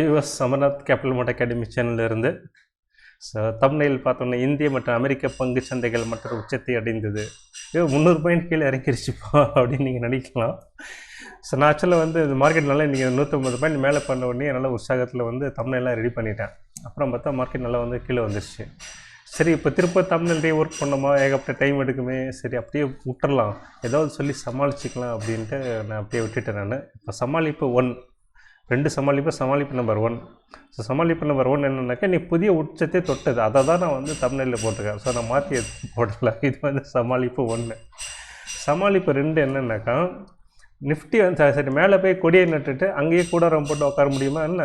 US Amarnath Capital Mart Academy சேனலிருந்து so தமிழில் பார்த்தோன்னா இந்திய மற்றும் அமெரிக்க பங்கு சந்தைகள் மற்ற உச்சத்தை அடைந்தது. ஐயோ முந்நூறு பாயிண்ட் கீழே இறங்கிருச்சுப்பா அப்படின்னு நீங்கள் நினைக்கலாம். ஸோ நான் ஆக்சுவலாக வந்து இந்த மார்க்கெட் நல்லா இன்றைக்கி நூற்றம்பது பாயிண்ட் மேலே பண்ண உடனே என்னால் உற்சாகத்தில் வந்து தமிழெல்லாம் ரெடி பண்ணிட்டேன். அப்புறம் பார்த்தா மார்க்கெட் நல்லா வந்து கீழே வந்துருச்சு. சரி இப்போ திருப்ப தமிழ்லேயே ஒர்க் பண்ணோமா? ஏகப்பட்ட டைம் எடுக்குமே. சரி அப்படியே விட்டுறலாம். ஏதாவது சொல்லி சமாளிச்சிக்கலாம் அப்படின்ட்டு நான் அப்படியே விட்டுட்டேன் நான். இப்போ சமாளிப்பு ஒன் ரெண்டு சமாளிப்பு சமாளிப்பு நம்பர் ஒன் ஸோ சமாளிப்பு நம்பர் ஒன் என்னென்னாக்கா நீ புதிய உச்சத்தை தொட்டது. அதை தான் நான் வந்து தமிழில் போட்டிருக்கேன். ஸோ நான் மாற்றி போடல. இது வந்து சமாளிப்பு ஒன்று சமாளிப்பு ரெண்டு என்னென்னாக்கா நிஃப்டி வந்து சரி மேலே போய் கொடியை நட்டுட்டு அங்கேயே கூடாரம் போட்டு உட்கார முடியுமா? என்ன?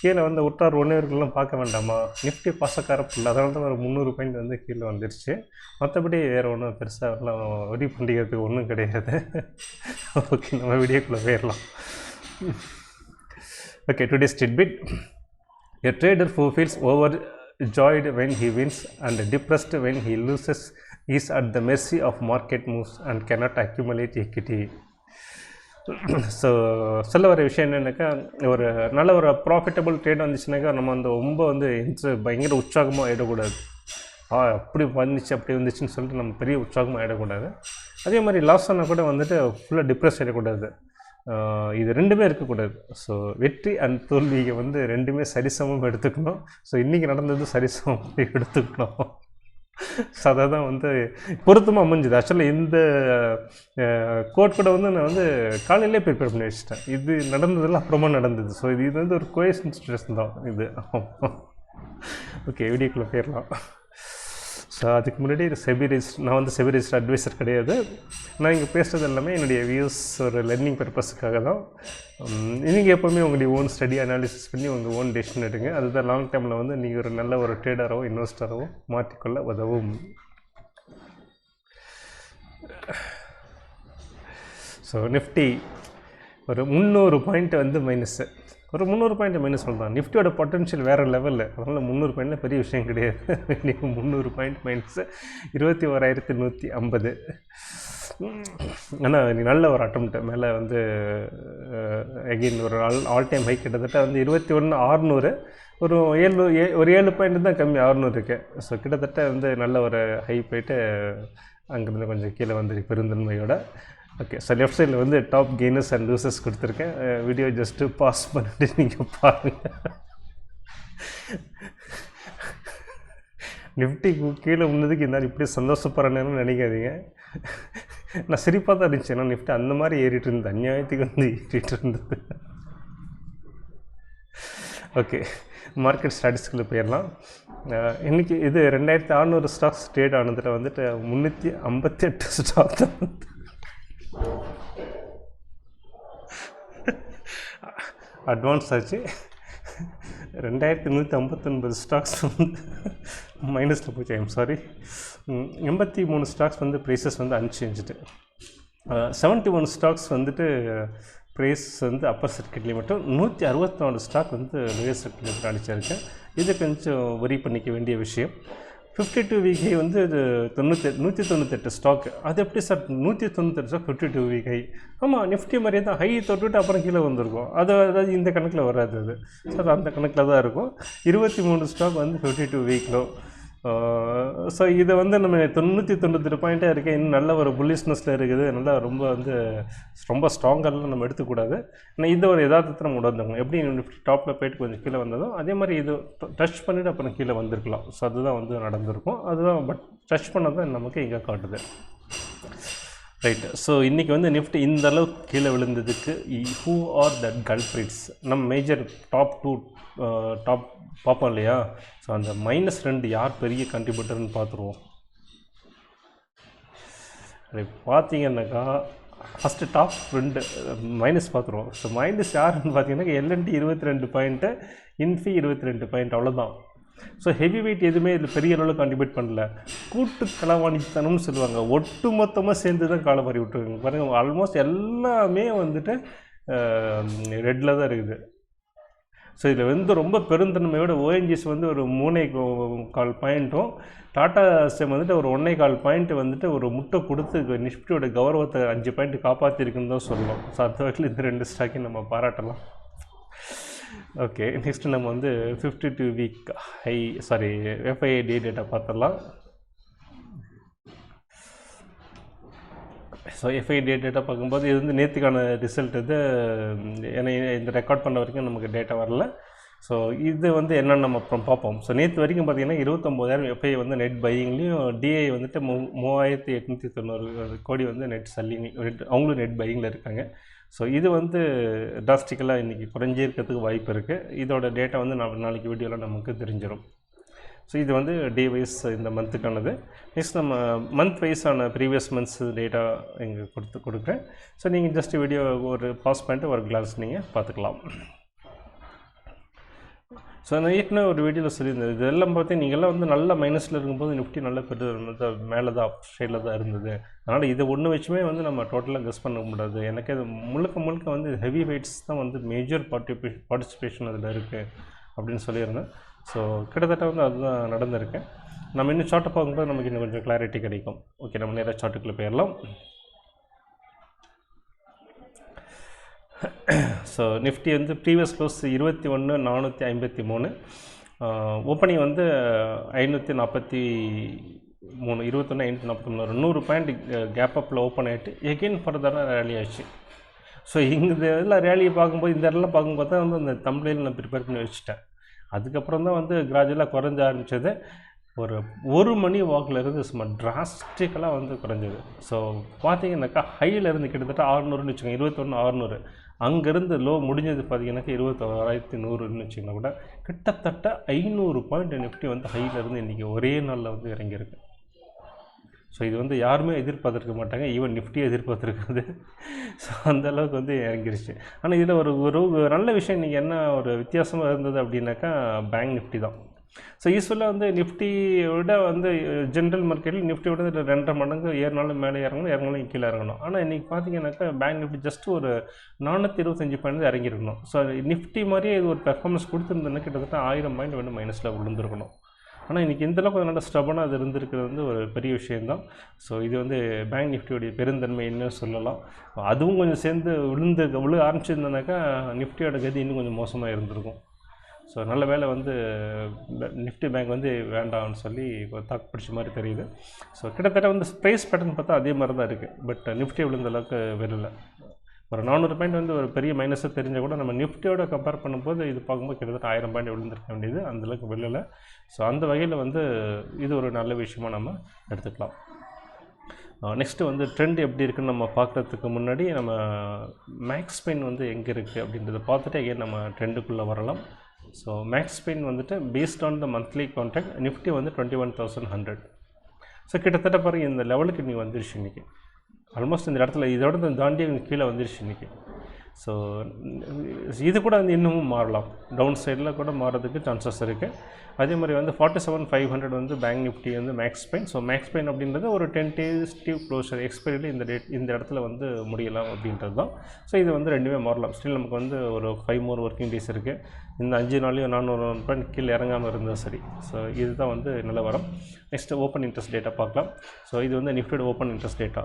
கீழே வந்து உற்றார் ஒன்றுவர்கள்லாம் பார்க்க வேண்டாமா? நிஃப்டி பாசக்காரப்பில்லை அதனால தான் ஒரு முந்நூறு பாயிண்ட் வந்து கீழே வந்துருச்சு. மற்றபடி வேறு ஒன்றும் பெருசாக எல்லாம் வெடி பண்ணிக்கிறதுக்கு ஒன்றும் கிடையாது. ஓகே நம்ம வீடியோக்குள்ளே போயிடலாம். Okay, today's tidbit. A trader who feels overjoyed when he wins and depressed when he loses is at the mercy of market moves and cannot accumulate equity. So சொல்ல வர விஷயம் என்னென்னாக்கா ஒரு நல்ல ஒரு ப்ராஃபிட்டபுள் ட்ரேட் வந்துச்சுனாக்கா நம்ம அந்த ரொம்ப வந்து இன்ட்ரெ பயங்கர உற்சாகமாக ஆகிடக்கூடாது ஆ அப்படி வந்துச்சு அப்படி வந்துச்சுன்னு சொல்லிட்டு நம்ம பெரிய உற்சாகமாக ஆகிடக்கூடாது அதே மாதிரி லாஸ் ஆனால் கூட வந்துட்டு ஃபுல்லாக டிப்ரெஸ் ஆகிடக்கூடாது இது ரெண்டுமே இருக்கக்கூடாது. ஸோ வெற்றி அண்ட் தோல்வியை வந்து ரெண்டுமே சரிசமம் எடுத்துக்கணும். ஸோ இன்றைக்கி நடந்தது சரிசமமாக எடுத்துக்கணும். ஸோ அதை தான் வந்து பொருத்தமாக அமைஞ்சுது ஆக்சுவலாக இந்த கோட் கூட வந்து நான் வந்து காலையிலே ப்ரிப்பேர் பண்ணி வச்சுட்டேன். இது நடந்ததெல்லாம் அப்புறமா நடந்தது. ஸோ இது இது வந்து ஒரு கோயஸ் தான் இது. ஓகே வீடியோக்குள்ளே போயிடலாம். அதுக்கு முன்னாடி செபி ரெஜிஸ்டர் நான் வந்து செபி ரெஜிஸ்டர் அட்வைசர் கிடையாது. நான் இங்கே பேசுகிறது எல்லாமே என்னுடைய வியூஸ் ஒரு லெர்னிங் பர்பஸுக்காக தான். நீங்கள் எப்போவுமே உங்களுடைய ஓன் ஸ்டடி அனாலிசிஸ் பண்ணி உங்கள் ஓன் டெசிஷன் எடுங்க. அதுதான் லாங் டைமில் வந்து நீங்கள் ஒரு நல்ல ஒரு ட்ரேடரோ இன்வெஸ்டரோ மாற்றிக்கொள்ள உதவும். ஸோ நிஃப்டி ஒரு முந்நூறு பாயிண்ட் வந்து மைனஸு ஒரு முந்நூறு பாயிண்ட் மைனஸ் சொல்லலாம் நிஃப்டியோட பொட்டன்ஷியல் வேறு லெவலில் அதனால் முந்நூறு பாயிண்ட்ல பெரிய விஷயம் கிடையாது. நீங்கள் முந்நூறு பாயிண்ட் மைனஸ் இருபத்தி ஓராயிரத்தி நூற்றி ஐம்பது. ஆனால் நீ நல்ல ஒரு அட்டம்ப்ட் மேலே வந்து எகெயின் ஒரு ஆல் ஆல் டைம் ஹை கிட்டத்தட்ட வந்து இருபத்தி ஒன்று ஆறுநூறு. ஒரு ஏழு ஏ ஒரு ஏழு பாயிண்ட் தான் கம்மி ஆறுநூறுக்கு. ஸோ கிட்டத்தட்ட வந்து நல்ல ஒரு ஹை போயிட்டு அங்கேருந்து கொஞ்சம் கீழே வந்து பெருந்தன்மையோட. ஓகே ஸோ லெஃப்ட் சைடில் வந்து டாப் கெய்னர்ஸ் அண்ட் லூசர்ஸ் கொடுத்துருக்கேன். வீடியோ ஜஸ்ட்டு பாஸ் பண்ணிட்டு நீங்கள் பாருங்கள் நிஃப்டி கீழே உள்ளதுக்கு இருந்தாலும் இப்படி சந்தோஷப்படுறேன்னு நினைக்காதீங்க. நான் சிரிப்பாக தான் இருந்துச்சு. ஏன்னா நிஃப்டி அந்த மாதிரி ஏறிட்டு இருந்தது. அநியாயத்துக்கு வந்து ஏறிட்டு இருந்தது. ஓகே மார்க்கெட் ஸ்டாட்டிஸ்டிக்கில் போயிடலாம். இன்றைக்கி இது ரெண்டாயிரத்தி அறநூறு ஸ்டாக்ஸ் ட்ரேட் ஆனதில் வந்துட்டு முந்நூற்றி ஐம்பத்தி எட்டு ஸ்டாக் தான். வந்து அட்வான்ஸ் ஆச்சு. ரெண்டாயிரத்தி நூற்றி ஐம்பத்தொன்பது ஸ்டாக்ஸ் வந்து மைனஸில் போச்சு. ஐம் சாரி எண்பத்தி மூணு ஸ்டாக்ஸ் வந்து ப்ரைஸஸ் வந்து அன்சேஞ்சுட்டு செவன்ட்டி ஒன் ஸ்டாக்ஸ் வந்துட்டு ப்ரைஸ் வந்து அப்பர் சர்க்கிட்லேயும் மட்டும் நூற்றி அறுபத்தி நாலு ஸ்டாக் வந்து லோயர் சர்க்கிட்லேயும் அடிச்சிருக்கேன் இது கொஞ்சம் வரி பண்ணிக்க வேண்டிய விஷயம். ஃபிஃப்டி டூ வீக் ஹை வந்து இது தொண்ணூற்றி நூற்றி தொண்ணூத்தெட்டு ஸ்டாக் அது எப்படி சார் நூற்றி தொண்ணூத்தெட்டு stock fifty two week high ஆமாம் நிஃப்டி மாதிரியே தான். ஹை தொட்டுட்டு அப்புறம் கீழே வந்திருக்கும். அது அதாவது இந்த கணக்கில் வராது அது. சார் அந்த கணக்கில் தான் இருக்கும். இருபத்தி மூணு ஸ்டாக் வந்து ஃபிஃப்டி டூ வீக்கில் ஸோ இதை வந்து நம்ம தொண்ணூற்றி தொண்ணூற்றி பாயிண்ட்டாக இருக்கேன் இன்னும் நல்ல ஒரு புல்லிஷ்னஸில் இருக்குது. நல்லா ரொம்ப வந்து ரொம்ப ஸ்ட்ராங்கெல்லாம் நம்ம எடுத்துக்கூடாது. ஆனால் இந்த ஒரு யதார்த்தத்தை நம்ம உணர்ந்தோம் எப்படி நிஃப்டி டாப்பில் போயிட்டு கொஞ்சம் கீழே வந்ததோ அதே மாதிரி இது டச் பண்ணிவிட்டு அப்புறம் கீழே வந்திருக்கலாம். ஸோ அதுதான் வந்து நடந்திருக்கும். அதுதான் பட் டச் பண்ணதான் நமக்கு இங்கே காட்டுது. ரைட் ஸோ இன்றைக்கி வந்து நிஃப்டி இந்த அளவுக்கு கீழே விழுந்ததுக்கு ஹூ ஆர் தட் கல்ப்ரிட்ஸ் நம்ம மேஜர் டாப் டூ டாப் பார்ப்போம் இல்லையா? ஸோ அந்த மைனஸ் ரெண்டு யார் பெரிய கண்ட்ரிபியூட்டர்னு பார்த்துருவோம். அப்படி பார்த்தீங்கன்னாக்கா ஃபஸ்ட்டு டாப் ரெண்டு மைனஸ் பார்த்துருவோம். ஸோ மைனஸ் யாருன்னு பார்த்தீங்கன்னா எல்என்டி இருபத்தி ரெண்டு பாயிண்ட்டு இன்ஃபி இருபத்தி ரெண்டு பாயிண்ட் அவ்வளோதான் ஸோ ஹெவி வெயிட் எதுவுமே இதில் பெரிய அளவில் கான்ட்ரிபியூட் பண்ணல. கூட்டு களவாணித்தனம்னு சொல்லுவாங்க. ஒட்டு மொத்தமாக சேர்ந்து தான் காலமாரி விட்டுருக்காங்க. பாருங்கள் ஆல்மோஸ்ட் எல்லாமே வந்துட்டு ரெட்டில் தான் இருக்குது. ஸோ இதில் வந்து ரொம்ப பெருந்தன்மையோட ஓஎன்ஜிஎஸ் வந்து ஒரு மூணே கால் பாயிண்ட்டும் டாடா ஸ்டெம் வந்துட்டு ஒரு ஒன்றே கால் பாயிண்ட் வந்துட்டு ஒரு முட்டை கொடுத்து நிஃப்டியோட கௌரவத்தை அஞ்சு பாயிண்ட் காப்பாற்றிருக்குன்னு தான் சொல்லணும் ஸோ அந்த வகையில் இந்த ரெண்டு ஸ்டாக்கையும் நம்ம பாராட்டலாம். ஓகே நெக்ஸ்ட் நம்ம வந்து fifty two week high sorry FII day data பார்த்துடலாம் ஸோ எஃப்ஐ டே டேட்டா பார்க்கும்போது இது வந்து நேற்றுக்கான ரிசல்ட் இது ஏன்னா இந்த ரெக்கார்ட் பண்ண வரைக்கும் நமக்கு டேட்டா வரல. ஸோ இது வந்து என்னென்னு நம்ம அப்புறம் பார்ப்போம். ஸோ நேற்று வரைக்கும் பார்த்தீங்கன்னா இருபத்தொம்போதாயிரம் எஃப்ஐ வந்து நெட் பையிங்லேயும் டிஐ வந்துட்டு மூ மூவாயிரத்தி எட்நூற்றி தொண்ணூறு கோடி வந்து நெட் செல்லிங் நெட் அவங்களும் நெட் பையிங்கில் இருக்காங்க. ஸோ இது வந்து ட்ராஸ்டிக்கலாக இன்றைக்கி குறைஞ்சிருக்கிறதுக்கு வாய்ப்பு இருக்குது இதோட டேட்டா வந்து நான் நாளைக்கு வீடியோவில் நமக்கு தெரிஞ்சிடும் ஸோ இது வந்து டே வைஸ் இந்த மந்த்துக்கானது நெக்ஸ்ட் நம்ம மந்த் வைஸான ப்ரீவியஸ் மந்த்ஸ் டேட்டா இங்கே கொடுத்து கொடுக்குறேன். ஸோ நீங்கள் ஜஸ்ட் வீடியோ ஒரு பாஸ் பண்ணிட்டு ஒரு கிளாஸ் நீங்கள் பார்த்துக்கலாம். ஸோ நான் ஏற்கனவே ஒரு வீடியோவில் சொல்லியிருந்தேன் இதெல்லாம் பார்த்து நீங்கள்லாம் வந்து நல்ல மைனஸில் இருக்கும்போது நிஃப்டி நல்ல பெரு மேலே தான் அப் சைடில் தான் இருந்தது. அதனால் இதை ஒன்று வச்சுமே வந்து நம்ம டோட்டலாக கெஸ் பண்ண முடியாது. எனக்கு அது முழுக்க முழுக்க வந்து ஹெவி வெயிட்ஸ் தான் வந்து மேஜர் பார்ட்டிபே பார்ட்டிசிபேஷன் அதில் இருக்குது அப்படின்னு சொல்லியிருந்தேன் ஸோ கிட்டத்தட்ட வந்து அதுதான் நடந்திருக்கேன் நம்ம இன்னும் சார்ட்டை பார்க்கும்போது நமக்கு இன்னும் கொஞ்சம் கிளாரிட்டி கிடைக்கும். ஓகே நம்ம நேராக சார்ட்டுக்குள்ளே போயிடலாம். ஸோ நிஃப்டி வந்து ப்ரீவியஸ் க்ளோஸ் இருபத்தி ஒன்று நானூற்றி ஐம்பத்தி மூணு. ஓப்பனிங் வந்து ஐநூற்றி நாற்பத்தி மூணு இருபத்தொன்று ஐநூற்றி நாற்பத்தி மூணு. நூறு பாயிண்ட் கேப் அப்பில் ஓப்பன் ஆகிட்டு எகெயின் ஃபர்தராக ரேலி ஆச்சு. ஸோ இந்த இதில் ரேலியை பார்க்கும்போது இந்த இடம்லாம் பார்க்கும்போது தான் வந்து அந்த தமிழில் நான் ப்ரிப்பேர் பண்ணி வச்சுட்டேன். அதுக்கப்புறம் தான் வந்து கிராஜுவலாக குறைஞ்ச ஆரம்பித்தது ஒரு ஒரு மணி வாக்கிலிருந்து சும்மா டிராஸ்டிக்கலாக வந்து குறைஞ்சது. ஸோ பார்த்தீங்கன்னாக்கா ஹையிலேருந்து கிட்டத்தட்ட ஆறுநூறுன்னு வச்சுக்கோங்க இருபத்தொன்று ஆறுநூறு. அங்கேருந்து லோ முடிஞ்சது பார்த்தீங்கன்னாக்கா இருபத்தோராயிரத்தி நூறுன்னு வச்சிங்கன்னா கூட. கிட்டத்தட்ட ஐநூறு பாயிண்ட் நிஃப்டி வந்து ஹையிலேருந்து இன்றைக்கி ஒரே நாளில் வந்து இறங்கியிருக்கு. ஸோ இது வந்து யாருமே எதிர்பார்த்துருக்க மாட்டாங்க. ஈவன் நிஃப்டியே எதிர்பார்த்துருக்காது. ஸோ அந்த அளவுக்கு வந்து இறங்கிருச்சு. ஆனால் இதில் ஒரு ஒரு நல்ல விஷயம் இன்றைக்கி என்ன ஒரு வித்தியாசமாக இருந்தது அப்படின்னாக்கா பேங்க் நிஃப்டி தான். ஸோ யூஸ்ஃபுல்லாக வந்து நிஃப்டியோட வந்து ஜென்ரல் மார்க்கெட்டில் நிஃப்டியோட ரெண்டரை மடங்கு ஏறினாலும் மேலே இறங்கணும் இறங்கணும் கீழே இறங்கணும். ஆனால் இன்றைக்கி பார்த்தீங்கன்னாக்கா பேங்க் நிஃப்டி ஜஸ்ட் ஒரு நானூற்றி இருபத்தஞ்சி பாயிண்ட் இறங்கியிருக்கணும். ஸோ நிஃப்டி மாதிரியே இது ஒரு பெர்ஃபார்மன்ஸ் கொடுத்துருந்ததுன்னா கிட்டத்தட்ட ஆயிரம் பாயிண்ட் வேணும் மைனஸில் விழுந்திருக்கணும். ஆனால் இன்றைக்கி இந்தளவுக்கு நல்ல ஸ்டபனாக அது இருந்திருக்கிறது வந்து ஒரு பெரிய விஷயந்தான் ஸோ இது வந்து பேங்க் நிஃப்டியோடைய பெருந்தன்மைன்னு சொல்லலாம். அதுவும் கொஞ்சம் சேர்ந்து விழுந்து விழு ஆரம்பிச்சிருந்தனாக்கா நிஃப்டியோட கதி இன்னும் கொஞ்சம் மோசமாக இருந்திருக்கும். ஸோ நல்ல வேலை வந்து நிஃப்டி பேங்க் வந்து வேண்டாம்னு சொல்லி தாக்கு பிடிச்ச மாதிரி தெரியுது. ஸோ கிட்டத்தட்ட வந்து ப்ரைஸ் பேட்டர்ன் பார்த்தா அதே மாதிரி தான் இருக்குது பட் நிஃப்டி விழுந்த அளவுக்கு வெளில ஒரு நானூறு பாயிண்ட் வந்து ஒரு பெரிய மைனஸாக தெரிஞ்சால் கூட நம்ம நிஃப்டியோட கம்பேர் பண்ணும்போது இது பார்க்கும்போது கிட்டத்தட்ட ஆயிரம் பாயிண்ட் விழுந்திருக்க வேண்டியது. அந்தளவுக்கு வெளில ஸோ அந்த வகையில் வந்து இது ஒரு நல்ல விஷயமா நம்ம எடுத்துக்கலாம். நெக்ஸ்ட்டு வந்து ட்ரெண்ட் எப்படி இருக்குன்னு நம்ம பார்க்குறதுக்கு முன்னாடி நம்ம மேக்ஸ் பெயின் வந்து எங்கே இருக்குது அப்படின்றத பார்த்துட்டு ஏன் நம்ம ட்ரெண்டுக்குள்ளே வரலாம். ஸோ மேக்ஸ் பெயின் வந்துட்டு based on the monthly contact Nifty வந்து twenty one thousand hundred so கிட்டத்தட்ட பாருங்கள் இந்த லெவலுக்கு நீ வந்துருச்சு இன்றைக்கி ஆல்மோஸ்ட் இந்த இடத்துல இதோட இந்த தாண்டி கீழே வந்துருச்சு இன்றைக்கி ஸோ இது கூட வந்து இன்னமும் மாறலாம். டவுன் சைடில் கூட மாறதுக்கு சான்சஸ் இருக்குது அதே மாதிரி வந்து ஃபார்ட்டி செவன் ஃபைவ் ஹண்ட்ரட் வந்து பேங்க் நிஃப்டி வந்து max pain so max pain அப்படின்றது ஒரு டென் டேஸ்டிவ் க்ளோஷர் எக்ஸ்பைரியில் இந்த டேட் இந்த இடத்துல வந்து முடியலாம் அப்படின்றது தான். ஸோ இது வந்து ரெண்டுமே மாறலாம். ஸ்டில் நமக்கு வந்து ஒரு ஃபைவ் மோர் ஒர்க்கிங் டேஸ் இருக்குது இந்த அஞ்சு நாளையும் நானூறு பாயிண்ட் கீழே இறங்காமல் இருந்தால் சரி. ஸோ இதுதான் வந்து நிலவரம். நெக்ஸ்ட்டு ஓப்பன் இன்ட்ரெஸ்ட் டேட்டா பார்க்கலாம். ஸோ இது வந்து நிஃப்டியோட ஓப்பன் இன்ட்ரெஸ்ட் டேட்டா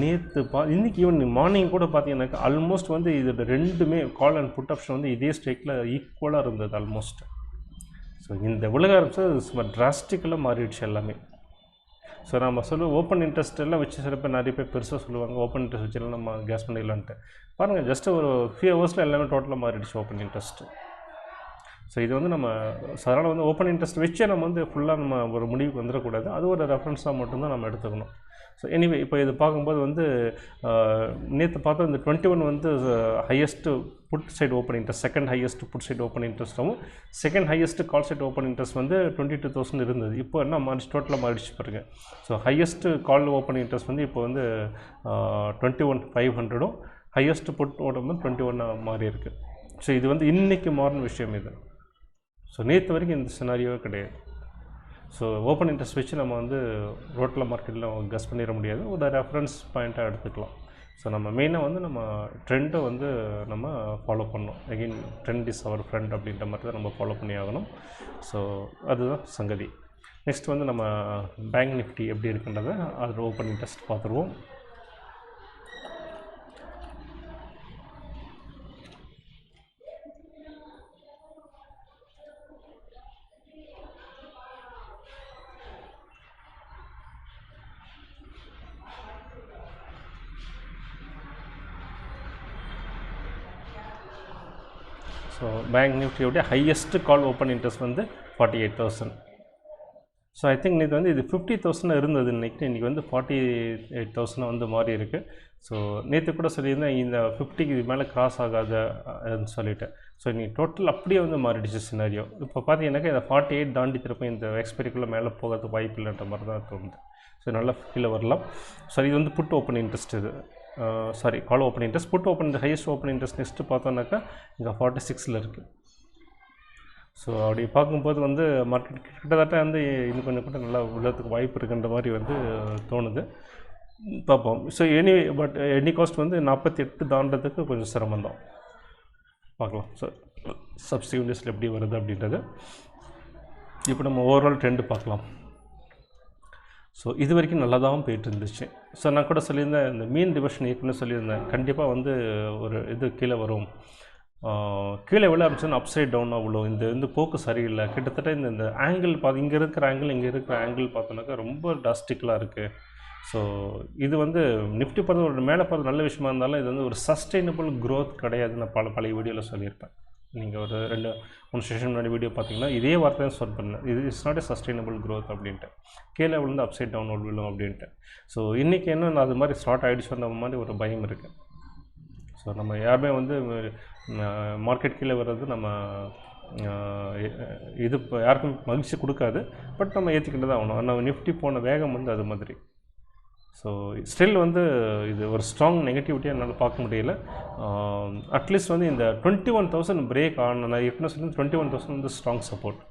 நேற்று பா இன்றைக்கி ஈவன் மார்னிங் கூட பார்த்தீங்கன்னாக்கா ஆல்மோஸ்ட் வந்து இது இது ரெண்டுமே கால் அண்ட் புட் ஆப்ஷன் வந்து இதே ஸ்டேக்கில் ஈக்குவலாக இருந்தது ஆல்மோஸ்ட் ஸோ இந்த உலக ஆரம்பிச்சது டிராஸ்டிக்கலாக மாறிடுச்சு எல்லாமே. ஸோ நம்ம சொல்லுவோம் ஓப்பன் இன்ட்ரெஸ்ட் எல்லாம் வச்சு சில பேர் நிறைய பேர் பெருசாக சொல்லுவாங்க ஓப்பன் இன்ட்ரெஸ்ட் வச்சுலாம் நம்ம கேஸ் பண்ணிடலான்ட்டு பாருங்கள் ஜஸ்ட் ஒரு ஃபியூ ஹவர்ஸில் எல்லாமே டோட்டலாக மாறிடுச்சு ஓப்பன் இன்ட்ரெஸ்ட்டு ஸோ இது வந்து நம்ம சாதாரண வந்து ஓப்பன் இன்ட்ரெஸ்ட் வச்சே நம்ம வந்து ஃபுல்லாக நம்ம ஒரு முடிவுக்கு வந்துடக்கூடாது. அது ஒரு ரெஃபரன்ஸாக மட்டும்தான் நம்ம எடுத்துக்கணும். ஸோ எனிவே இப்போ இது பார்க்கும்போது வந்து நேற்று பார்த்தா இந்த டுவெண்ட்டி ஒன் வந்து highest put side open interest second highest put side open இன்ட்ரெஸ்ட்டாகவும் second highest call side open interest வந்து டுவெண்ட்டி டூ தௌசண்ட் இருந்தது. இப்போ என்ன மாறிச்சு? டோட்டலாக மாறிடுச்சு பாருங்கள் so highest call open interest வந்து இப்போ வந்து டுவெண்ட்டி ஒன் ஃபைவ் ஹண்ட்ரடும் ஹையஸ்ட் புட் ஓட்டம் வந்து டுவெண்ட்டி ஒன்னாக மாறி இருக்குது ஸோ இது வந்து இன்றைக்கி மாறின விஷயம் இது. ஸோ நேற்று வரைக்கும் இந்த சினாரியோவே கிடையாது. ஸோ ஓப்பன் இன்ட்ரெஸ்ட் வச்சு நம்ம வந்து ரோட்டில் மார்க்கெட்டில் கஸ் பண்ணிட முடியாது. ஒரு ரெஃபரன்ஸ் பாயிண்ட்டாக எடுத்துக்கலாம். ஸோ நம்ம மெயினாக வந்து நம்ம ட்ரெண்டை வந்து நம்ம ஃபாலோ பண்ணணும். Again trend is our friend அப்படின்ற மாதிரி தான் நம்ம ஃபாலோ பண்ணி ஆகணும். ஸோ அதுதான் சங்கதி. நெக்ஸ்ட் வந்து நம்ம பேங்க் நிஃப்டி எப்படி இருக்குன்றதை அதில் ஓப்பன் இன்ட்ரெஸ்ட் பார்த்துருவோம் ஸோ பேங்க் நிஃப்டியோடைய ஹையஸ்ட் கால் ஓப்பன் இன்ட்ரெஸ்ட் வந்து forty eight thousand so I think இது வந்து இது ஃபிஃப்டி தௌசண்ட் இருந்தது இன்றைக்கி இன்றைக்கி வந்து ஃபார்ட்டி எயிட் தௌசண்ட் வந்து மாறி இருக்குது ஸோ நேற்று கூட சொல்லியிருந்தேன் இந்த ஃபிஃப்டிக்கு இது மேலே கிராஸ் ஆகாதுன்னு சொல்லிவிட்டேன் ஸோ இன்றைக்கி டோட்டல் அப்படியே வந்து மாறிடுச்சு சினாரியோ இப்போ பார்த்தீங்கன்னாக்கா இந்த ஃபார்ட்டி எயிட் தாண்டி திருப்ப இந்த எக்ஸ்பெரிக்குள்ளே மேலே போகிறது வாய்ப்பு இல்லைன்ற மாதிரி தான் தோணுது. ஸோ நல்லா கீழே வரலாம். ஸோ இது வந்து புட் ஓப்பன் இன்ட்ரெஸ்ட் இது. Sorry call open interest put open highest open interest next பார்த்தோன்னாக்கா இங்கே ஃபார்ட்டி சிக்ஸில் இருக்குது ஸோ அப்படி பார்க்கும்போது வந்து மார்க்கெட் கிட்டத்தட்ட வந்து இன்னும் கொஞ்சம் கூட நல்லா உள்ளதுக்கு வாய்ப்பு இருக்குன்ற மாதிரி வந்து தோணுது. பார்ப்போம். So any but any cost வந்து நாற்பத்தி எட்டு தாண்டதுக்கு கொஞ்சம் சிரமம் தான் பார்க்கலாம் ஸோ சப்ஸ்டியூனியஸில் எப்படி வருது அப்படின்றது. இப்போ நம்ம ஓவரால் ட்ரெண்டு பார்க்கலாம். ஸோ இது வரைக்கும் நல்லா தான் போயிட்டு இருந்துச்சு ஸோ நான் கூட சொல்லியிருந்தேன் இந்த மீன் டிவிஷன் ஏற்கனவே சொல்லியிருந்தேன். கண்டிப்பாக வந்து ஒரு இது கீழே வரும். கீழே விழ ஆரம்பிச்சோன்னா அப்சைட் டவுனாக விழும். இந்த வந்து போக்கு சரியில்லை. கிட்டத்தட்ட இந்த இந்த ஆங்கிள் பார்த்து இங்கே இருக்கிற ஆங்கிள் இங்கே இருக்கிற ஆங்கிள் பார்த்தோன்னாக்கா ரொம்ப டாஸ்டிக்கலாக இருக்குது ஸோ இது வந்து நிஃப்டி பார்த்து ஒரு மேலே பார்த்து நல்ல விஷயமா இருந்தாலும் இது வந்து ஒரு சஸ்டைனபிள் க்ரோத் கிடையாது நான் பல பழைய வீடியோவில் சொல்லியிருப்பேன். நீங்கள் ஒரு ரெண்டு மூணு செஷன் முன்னாடி வீடியோ பார்த்தீங்கன்னா இதே வார்த்தை தான் சொல் பண்ணேன் இது it's not a sustainable growth அப்படின்ட்டு. கீழே விழுந்து அப்சைட் டவுன் டவுன் விழும் அப்படின்ட்டு. ஸோ இன்றைக்கி என்ன அது மாதிரி ஸ்டார்ட் ஆகிடுச்சுன்ற மாதிரி ஒரு பயம் இருக்குது ஸோ நம்ம யாருமே வந்து மார்க்கெட் கீழே வர்றது நம்ம இது இப்போ யாருக்கும் மகிழ்ச்சி கொடுக்காது. பட் நம்ம ஏற்றிக்கிட்டு தான் ஆகணும். நம்ம நிஃப்டி போன வேகம் வந்து அது மாதிரி. ஸோ ஸ்டில் வந்து இது ஒரு ஸ்ட்ராங் நெகட்டிவிட்டியாக என்னால் பார்க்க முடியல. அட்லீஸ்ட் வந்து இந்த டுவெண்ட்டி ஒன் தௌசண்ட் பிரேக் ஆன நான் ஏற்கனவே சொல்லி டுவெண்ட்டி ஒன் தௌசண்ட் வந்து ஸ்ட்ராங் சப்போர்ட்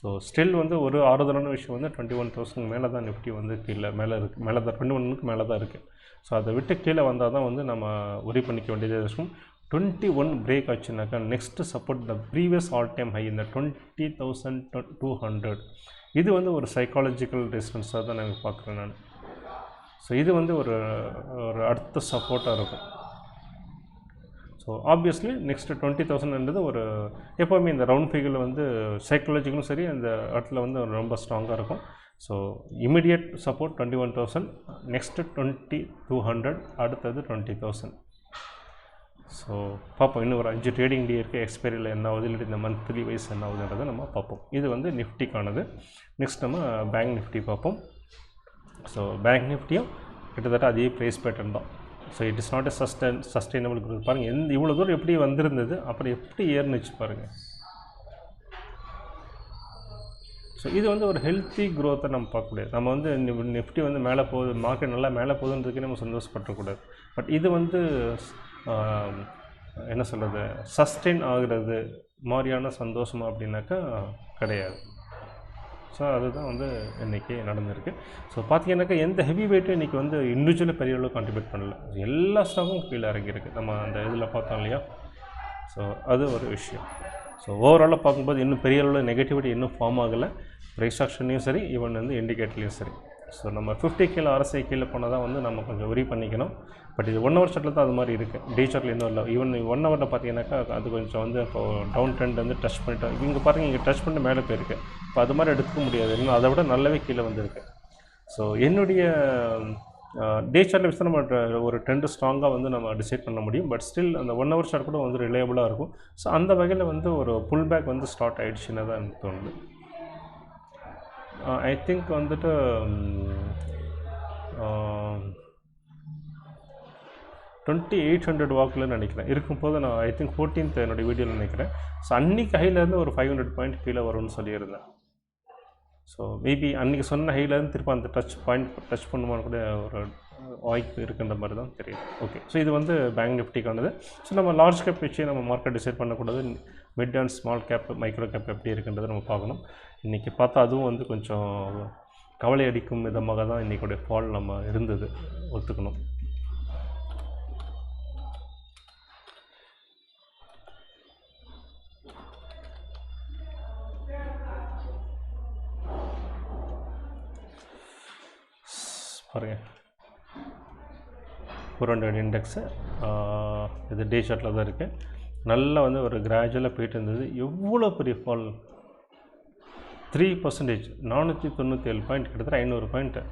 ஸோ ஸ்டில் வந்து ஒரு ஆறுதலான விஷயம் வந்து டுவெண்ட்டி ஒன் தௌசண்ட் மேலே தான் நிஃப்டி வந்து கீழே மேலே இருக்குது மேலே தான் டுவெண்ட்டி ஒன்னுக்கு மேலே தான் இருக்குது ஸோ அதை விட்டு கீழே வந்தால் தான் வந்து நம்ம உரி பண்ணிக்க வேண்டியதாக இருக்கும். Twenty one break ஆச்சுனாக்கா next support the previous all time high இந்த டுவெண்ட்டி தௌசண்ட் டூ ஹண்ட்ரட் இது வந்து ஒரு சைக்காலஜிக்கல் டிஸ்டன்ஸாக தான் நாங்கள் பார்க்குறேன் நான். ஸோ இது வந்து ஒரு ஒரு அடுத்த சப்போர்ட்டாக இருக்கும். ஸோ ஆப்வியஸ்லி நெக்ஸ்ட்டு டுவெண்ட்டி தௌசண்ட்ன்றது ஒரு எப்போவுமே இந்த ரவுண்ட் ஃபிகரில் வந்து சைக்காலஜிக்கலும் சரி அந்த இடத்துல வந்து ரொம்ப ஸ்ட்ராங்காக இருக்கும். So immediate support twenty one thousand next twenty two hundred அடுத்தது டுவெண்ட்டி தௌசண்ட் ஸோ பார்ப்போம் இன்னும் ஒரு அஞ்சு ட்ரேடிங் டே இருக்குது எக்ஸ்பைரியில் என்ன ஆகுது? இல்லை இந்த மந்த்லி வைஸ் என்ன ஆகுதுன்றதை நம்ம பார்ப்போம். இது வந்து நிஃப்டிக்கானது நெக்ஸ்ட் நம்ம பேங்க் நிஃப்டி பார்ப்போம். ஸோ பேங்க் நிஃப்டியும் கிட்டத்தட்ட அதே ப்ரைஸ் பேட்டர்ன் தான். So it is not a sustain sustainable group பாருங்கள் எந்த இவ்வளோ தூரம் எப்படி வந்திருந்தது அப்புறம் எப்படி ஏறுனுச்சு பாருங்கள் ஸோ இது வந்து ஒரு ஹெல்த்தி க்ரோத்தை நம்ம பார்க்கக்கூடாது. நம்ம வந்து நிஃப்டி வந்து மேலே போகுது மார்க்கெட் நல்லா மேலே போகுதுன்றதுக்கே நம்ம சந்தோஷப்படக்கூடாது பட் இது வந்து என்ன சொல்கிறது சஸ்டெயின் ஆகிறது மாதிரியான சந்தோஷமா அப்படின்னாக்கா கிடையாது. ஸோ அதுதான் வந்து இன்றைக்கி நடந்திருக்கு. ஸோ பார்த்தீங்கன்னாக்கா எந்த ஹெவி வெயிட்டும் இன்றைக்கி வந்து இண்டிவிஜுவலாக பெரிய அளவு கான்ட்ரிபியூட் பண்ணல. எல்லா ஸ்டாக்கும் கீழே இறங்கியிருக்கு. நம்ம அந்த இதில் பார்த்தோம் இல்லையா? ஸோ அது ஒரு விஷயம். ஸோ ஓவராலாக பார்க்கும்போது இன்னும் பெரிய அளவில் நெகட்டிவிட்டி இன்னும் ஃபார்ம் ஆகலை. ப்ரைஸ் ஆக்ஷன்லையும் சரி ஈவன் வந்து இண்டிகேட்டர்லையும் சரி. ஸோ நம்ம ஃபிஃப்டி கீழே அரசை கீழே போனால் தான் வந்து நம்ம கொஞ்சம் உரி பண்ணிக்கணும். பட் இது ஒன் ஹவர் ஷட்டில் தான் அது மாதிரி இருக்குது டே இன்னும் இல்லை. ஈவன் ஒன் ஹவரில் பார்த்தீங்கன்னாக்கா அது கொஞ்சம் வந்து இப்போ டவுன் ட்ரெண்ட் வந்து டச் பண்ணிட்டு. இங்கே பாருங்கள் இங்கே டச் பண்ணிட்டு மேலே போயிருக்கு. இப்போ அது மாதிரி எடுத்துக்க முடியாது. இன்னும் அதை விட நல்லாவே கீழே வந்திருக்கு. ஸோ என்னுடைய டே சார்ட்டில் வச்சு தான் நம்ம ஒரு ட்ரெண்டு ஸ்ட்ராங்காக வந்து நம்ம டிசைட் பண்ண முடியும். பட் ஸ்டில் அந்த ஒன் ஹவர் ஷார்ட் கூட வந்து ரிலேபிளாக இருக்கும். ஸோ அந்த வகையில் வந்து ஒரு புல் பேக் வந்து ஸ்டார்ட் ஆகிடுச்சுன்னு தான் எனக்கு தோணுது. Uh, ஐ திங்க் வந்துட்டு டுவெண்ட்டி எயிட் ஹண்ட்ரட் வாக்கில் நினைக்கிறேன். இருக்கும்போது நான் ஐ திங்க் ஃபோர்டீன்த் என்னுடைய வீடியோவில் நினைக்கிறேன். ஸோ அன்றைக்கி ஹைலேருந்து ஒரு ஃபைவ் ஹண்ட்ரட் பாயிண்ட் கீழே வரும்னு சொல்லியிருந்தேன். ஸோ மேபி அன்றைக்கி சொன்ன ஹைலேருந்து திருப்ப அந்த டச் பாயிண்ட் டச் பண்ணுமான்னு கூட ஒரு வாய்ப்பு இருக்குன்ற மாதிரி தான் தெரியும் ஓகே ஸோ இது வந்து பேங்க் நிஃப்டிக்கானது ஸோ நம்ம லார்ஜ் கேப் வச்சு நம்ம மார்க்கெட் டிசைட் பண்ணக்கூடாது. Mid and small cap micro cap எப்படி இருக்குன்றதை நம்ம பார்க்கணும். இன்றைக்கி பார்த்தா அதுவும் வந்து கொஞ்சம் கவலை அடிக்கும் விதமாக தான் இன்றைக்குடைய ஃபால் நம்ம இருந்தது. ஒத்துக்கணும். பாருங்க. ஃபோர் ஹண்ட்ரட் இண்டெக்ஸு இது டே ஷார்ட்டில் தான் இருக்குது நல்லா வந்து ஒரு கிராஜுவலாக போயிட்டு இருந்தது. எவ்வளோ பெரிய ஃபால் த்ரீ பர்சன்டேஜ் நானூற்றி தொண்ணூற்றி ஏழு பாயிண்ட் கிட்டத்தட்ட ஐநூறு பாயிண்ட்டு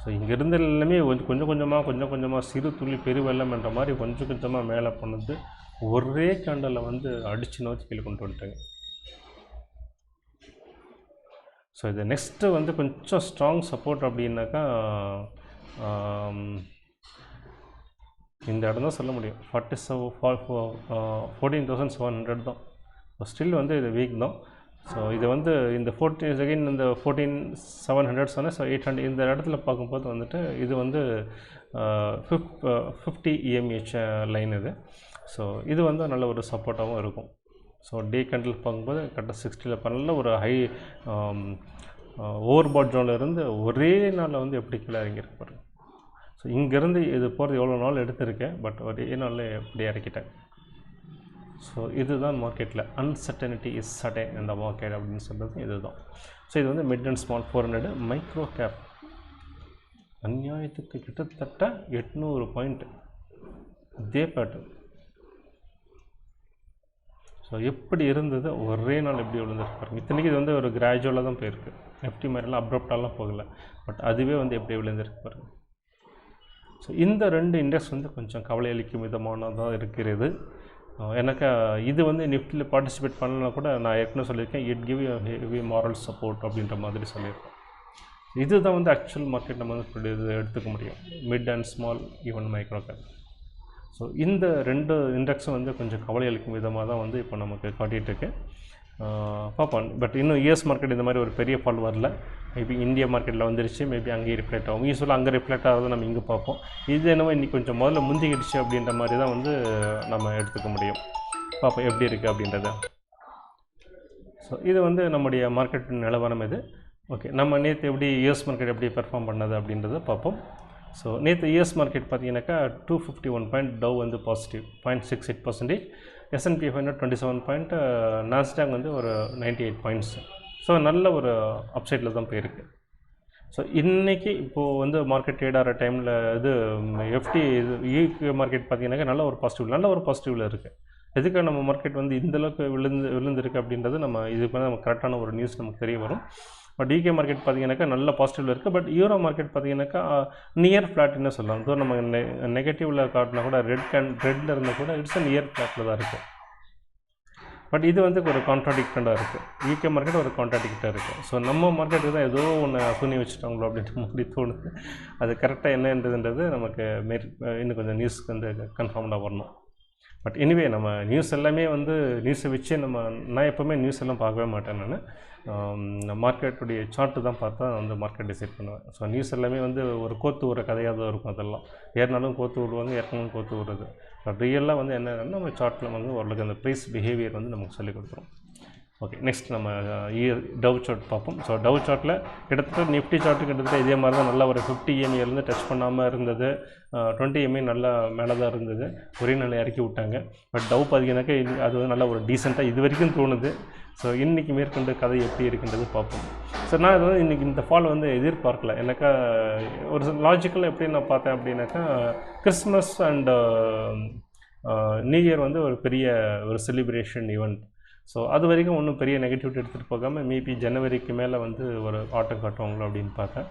ஸோ இங்கே இருந்த எல்லாமே கொஞ்சம் கொஞ்சம் கொஞ்சமாக கொஞ்சம் கொஞ்சமாக சிறு துளி பெருவெள்ளம்ன்ற மாதிரி கொஞ்சம் கொஞ்சமாக மேலே போனது ஒரே கேண்டலில் வந்து அடித்து நோக்கி கீழே கொண்டு வந்துட்டாங்க ஸோ இது நெக்ஸ்ட்டு வந்து கொஞ்சம் ஸ்ட்ராங் சப்போர்ட் அப்படின்னாக்கா இந்த இடம் தான் சொல்ல முடியும். Forty seven fourteen thousand seven hundred தான். ஸ்டில் வந்து இது வீக் தான். ஸோ இது வந்து இந்த ஃபோர்டீன் செகண்ட் இந்த ஃபோர்டீன் செவன் ஹண்ட்ரட் சொன்னேன். ஸோ எயிட் ஹண்ட்ரட் இந்த இடத்துல பார்க்கும்போது வந்துட்டு இது வந்து ஃபிஃப் ஃபிஃப்டி இஎம்ஹெச் லைன் இது. ஸோ இது வந்து நல்ல ஒரு சப்போர்ட்டாகவும் இருக்கும். ஸோ டே கண்டில் பார்க்கும்போது கரெக்டாக சிக்ஸ்டியில் நல்ல ஒரு ஹை ஓவர் பாட் ஜோனில் இருந்து ஒரே நாளில் வந்து எப்படி கீழே இறங்கியிருப்பாரு ஸோ இங்கேருந்து இது போகிறது எவ்வளோ நாள் எடுத்திருக்கேன் பட் ஒரே நாளில் எப்படி இறக்கிட்டேன். ஸோ இதுதான் மார்க்கெட்டில் அன்சர்டனிட்டி இஸ் சடன் இந்த மார்க்கெட் அப்படின்னு சொல்கிறது இதுதான். ஸோ இது வந்து mid and small four hundred micro cap அந்நியாயத்துக்கு கிட்டத்தட்ட எட்நூறு பாயிண்ட் இதே பேட்டர்ன் ஸோ எப்படி இருந்தது? ஒரே நாள் எப்படி விழுந்துருக்கு இத்தனைக்கு இது வந்து ஒரு கிராஜுவலாக தான் போயிருக்கு. எப்படி மாதிரிலாம் அப்ரப்டாலாம் போகலை. பட் அதுவே வந்து எப்படி விழுந்திருக்கு பாருங்க. ஸோ இந்த ரெண்டு இண்டெக்ஸ் வந்து கொஞ்சம் கவலை அளிக்கும் விதமானதாக இருக்கிறது. எனக்கு இது வந்து நிஃப்டியில் பார்ட்டிசிபேட் பண்ணலனா கூட நான் ஏற்கனவே சொல்லியிருக்கேன் it give heavy moral support அப்படின்ற மாதிரி சொல்லியிருக்கேன் இதுதான் வந்து ஆக்சுவல் மார்க்கெட் நம்ம வந்து இது எடுத்துக்க முடியும். Mid and small even micro cap so இந்த ரெண்டு இண்டெக்ஸும் வந்து கொஞ்சம் கவலை அளிக்கும் விதமாக தான் வந்து இப்போ நமக்கு காட்டிகிட்டு இருக்கு. பார்ப்போம். பட் இன்னும் யூஎஸ் மார்க்கெட் இந்த மாதிரி ஒரு பெரிய ஃபால் வரல. மேபி இந்திய மார்க்கெட்டில் வந்துருச்சு. மேபி அங்கேயே ரிஃப்ளெக்ட் ஆகும். யூஸ்வலாக அங்கே ரிஃப்ளெக்ட் ஆகிறத நம்ம இங்கே பார்ப்போம். இது என்னவோ இன்றைக்கி கொஞ்சம் முதல்ல முந்திக்கிடுச்சு அப்படின்ற மாதிரி தான் வந்து நம்ம எடுத்துக்க முடியும். பார்ப்போம் எப்படி இருக்குது அப்படின்றத. ஸோ இது வந்து நம்முடைய மார்க்கெட் நிலவரம் இது. ஓகே நம்ம நேற்று எப்படி யூஎஸ் மார்க்கெட் எப்படி பெர்ஃபார்ம் பண்ணது அப்படின்றத பார்ப்போம். ஸோ நேற்று யூஎஸ் மார்க்கெட் பார்த்தீங்கன்னாக்கா two fifty one point Dow வந்து positive point six eight percentage S and P five twenty seven point Nasdaq வந்து ஒரு நைன்ட்டி எயிட் பாயிண்ட்ஸ் ஸோ நல்ல ஒரு அப்சைட்டில் தான் போயிருக்கு. ஸோ இன்றைக்கி இப்போது வந்து மார்க்கெட் ட்ரேட் ஆகிற டைமில் இது எஃப்டி இது யூகே மார்க்கெட் பார்த்திங்கனாக்கா நல்ல ஒரு பாசிட்டிவ் நல்ல ஒரு பாசிட்டிவில் இருக்குது எதுக்கு நம்ம மார்க்கெட் வந்து இந்த அளவுக்கு விழுந்து விழுந்திருக்கு அப்படின்றது நம்ம இதுக்கு வந்து நம்ம கரெக்டான ஒரு நியூஸ் நமக்கு தெரிய வரும். பட் யூகே மார்க்கெட் பார்த்தீங்கன்னாக்கா நல்ல பாசிட்டிவில் இருக்குது பட் யூரோ மார்க்கெட் பார்த்தீங்கன்னாக்கா நியர் ஃப்ளாட்னு சொல்லலாம். இதோ நம்ம நெ நெகட்டிவில் காட்டினா கூட ரெட் கேன் ரெட்டில் இருந்தால் கூட இட்ஸ் அ நியர் ஃப்ளாட்டில் தான் இருக்குது பட் இது வந்து ஒரு கான்ட்ராடிக்டாக இருக்குது யூகே மார்க்கெட் ஒரு கான்ட்ராடிக்டாக இருக்குது ஸோ நம்ம மார்க்கெட்டுக்கு தான் ஏதோ ஒன்று துணி வச்சுட்டாங்களோ அப்படின்ற மாதிரி தோணுது. அது கரெக்டாக என்னன்றதுன்றது நமக்கு மேற் இன்னும் கொஞ்சம் நியூஸ்க்கு வந்து கன்ஃபார்ம்டாக வரணும். பட் எனிவே நம்ம நியூஸ் எல்லாமே வந்து நியூஸை வச்சே நம்ம நான் எப்போவுமே நியூஸ் எல்லாம் பார்க்கவே மாட்டேன் நான். மார்க்கெட்டுடைய சார்ட்டு தான் பார்த்தா வந்து மார்க்கெட் டிசைட் பண்ணுவேன். ஸோ நியூஸ் எல்லாமே வந்து ஒரு கோத்து விடுற கதையாக தான் இருக்கும் அதெல்லாம். ஏறினாலும் கோத்து விடுவாங்க ஏற்கனவே கோத்து விடுறது. பட் ரியலாக வந்து என்னன்னா நம்ம சார்ட்டில் வந்து ஓரளவுக்கு அந்த ப்ரைஸ் பிஹேவியர் வந்து நமக்கு சொல்லிக் கொடுத்துரும். ஓகே நெக்ஸ்ட் நம்ம இயர் டவ் சார்ட் பார்ப்போம். ஸோ டவ் சார்ட்டில் கிட்டத்தட்ட நிஃப்டி சார்ட்டு கிட்டத்தட்ட இதே மாதிரி தான் uh, நல்லா ஒரு ஃபிஃப்டி இருந்து டச் பண்ணாமல் இருந்தது. டுவெண்ட்டி எம்ஏ நல்லா மேலே தான் இருந்தது. ஒரே நிலை இறக்கி விட்டாங்க. பட் டவ் பார்த்தீங்கன்னாக்கா இது அது வந்து நல்லா ஒரு டீசெண்டாக இது வரைக்கும் தோணுது. ஸோ இன்றைக்கி மேற்கொண்டு கதை எப்படி இருக்குன்றது பார்ப்போம். ஸோ நான் இது வந்து இன்றைக்கி இந்த ஃபால் வந்து எதிர்பார்க்கல. எனக்கா uh, ஒரு லாஜிக்கல் எப்படி நான் பார்த்தேன் அப்படின்னாக்கா கிறிஸ்மஸ் அண்ட் நியூ இயர் வந்து ஒரு பெரிய ஒரு செலிப்ரேஷன் ஈவெண்ட் ஸோ அது வரைக்கும் ஒன்றும் பெரிய நெகட்டிவிட்டி எடுத்துகிட்டு போகாமல் மேபி ஜனவரிக்கு மேலே வந்து ஒரு ஆட்டம் காட்டுவாங்களோ அப்படின்னு பார்த்தேன்.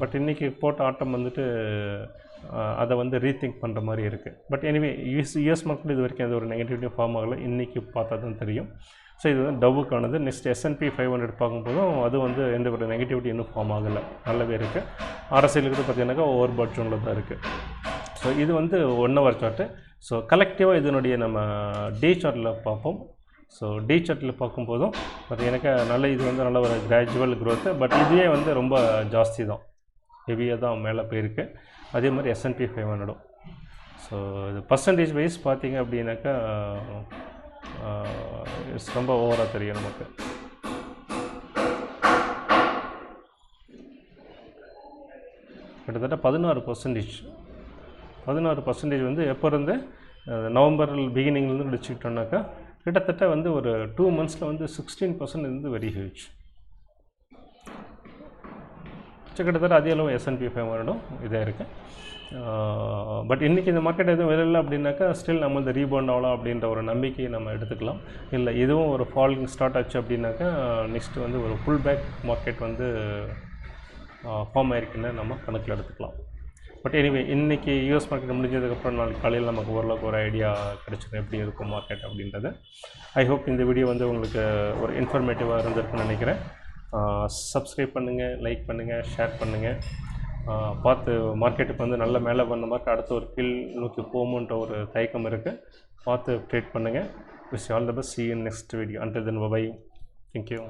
பட் இன்றைக்கி போட்ட ஆட்டம் வந்துட்டு அதை வந்து ரீதிங்க் பண்ணுற மாதிரி இருக்குது பட் எனிவே யூஎஸ் யூஎஸ் மக்கள் இது வரைக்கும் அது ஒரு நெகட்டிவிட்டி ஃபார்ம் ஆகலை. இன்றைக்கி பார்த்தா தான் தெரியும். ஸோ இது வந்து டவ்வுக்கானது next S and P five hundred பார்க்கும்போதும் அது வந்து எந்த ஒரு நெகட்டிவிட்டி இன்னும் ஃபார்ம் ஆகலை. நல்லாவே இருக்குது ஆர்எஸ்ஐலுக்கு பார்த்தீங்கன்னாக்கா ஓவர் பாட் ஜோனில் தான் இருக்குது ஸோ இது வந்து ஒன் ஹவர் சார்ட்டு ஸோ கலெக்டிவாக இதனுடைய நம்ம டே சார்ட்டில் பார்ப்போம். ஸோ டே சார்ட்டில் பார்க்கும்போதும் பட் எனக்கு நல்ல இது வந்து நல்ல ஒரு கிராஜுவல் க்ரோத்து பட் இதுவே வந்து ரொம்ப ஜாஸ்தி தான். ஹெவியாக தான் மேலே போயிருக்கு. அதே மாதிரி எஸ்என்பி ஃபைவ் ஹண்ட்ரடும் ஸோ இது பர்சன்டேஜ் வைஸ் பார்த்தீங்க அப்படின்னாக்கா இட்ஸ் ரொம்ப ஓவராக தெரியும் நமக்கு. கிட்டத்தட்ட பதினாறு பர்சன்டேஜ் பதினாறு பர்சன்டேஜ் வந்து எப்போ இருந்து நவம்பர் பிகினிங்லேருந்து வச்சுக்கிட்டோம்னாக்கா கிட்டத்தட்ட வந்து ஒரு டூ மந்த்ஸில் வந்து சிக்ஸ்டீன் பர்சன்ட் இருந்து வெரி ஹியூஜ் ஸோ கிட்டத்தட்ட அதே அளவு எஸ்என்பி ஃபைவ் ஹண்ட்ரடும் இதாக இருக்குது பட் இன்றைக்கி இந்த மார்க்கெட் எதுவும் வெளியில் அப்படின்னாக்கா ஸ்டில் நம்ம இந்த ரீபவுண்ட் ஆகலாம் அப்படின்ற ஒரு நம்பிக்கையை நம்ம எடுத்துக்கலாம். இல்லை இதுவும் ஒரு ஃபாலிங் ஸ்டார்ட் ஆச்சு அப்படின்னாக்கா நெக்ஸ்ட்டு வந்து ஒரு புல் பேக் மார்க்கெட் வந்து ஃபார்ம் ஆயிருக்குன்னு நம்ம கணக்கில் எடுத்துக்கலாம். பட் எனிவே இன்றைக்கி யூஎஸ் மார்க்கெட் முடிஞ்சதுக்கப்புறம் நாளைக்கு காலையில் நமக்கு ஓரளவுக்கு ஒரு ஐடியா கிடச்சிடும் எப்படி இருக்கும் மார்க்கெட் அப்படின்றது. ஐ ஹோப் இந்த வீடியோ வந்து உங்களுக்கு ஒரு இன்ஃபர்மேட்டிவாக இருந்திருக்குன்னு நினைக்கிறேன். சப்ஸ்கிரைப் பண்ணுங்கள் லைக் பண்ணுங்கள் ஷேர் பண்ணுங்கள் பார்த்து மார்க்கெட்டுக்கு வந்து நல்ல மேலே வந்த மார்க்கெட் அடுத்த ஒரு கீழ் நோக்கி போகும்ன்ற ஒரு தயக்கம் இருக்குது பார்த்து ட்ரேட் பண்ணுங்கள் wish all the best see in next video until then bye thank you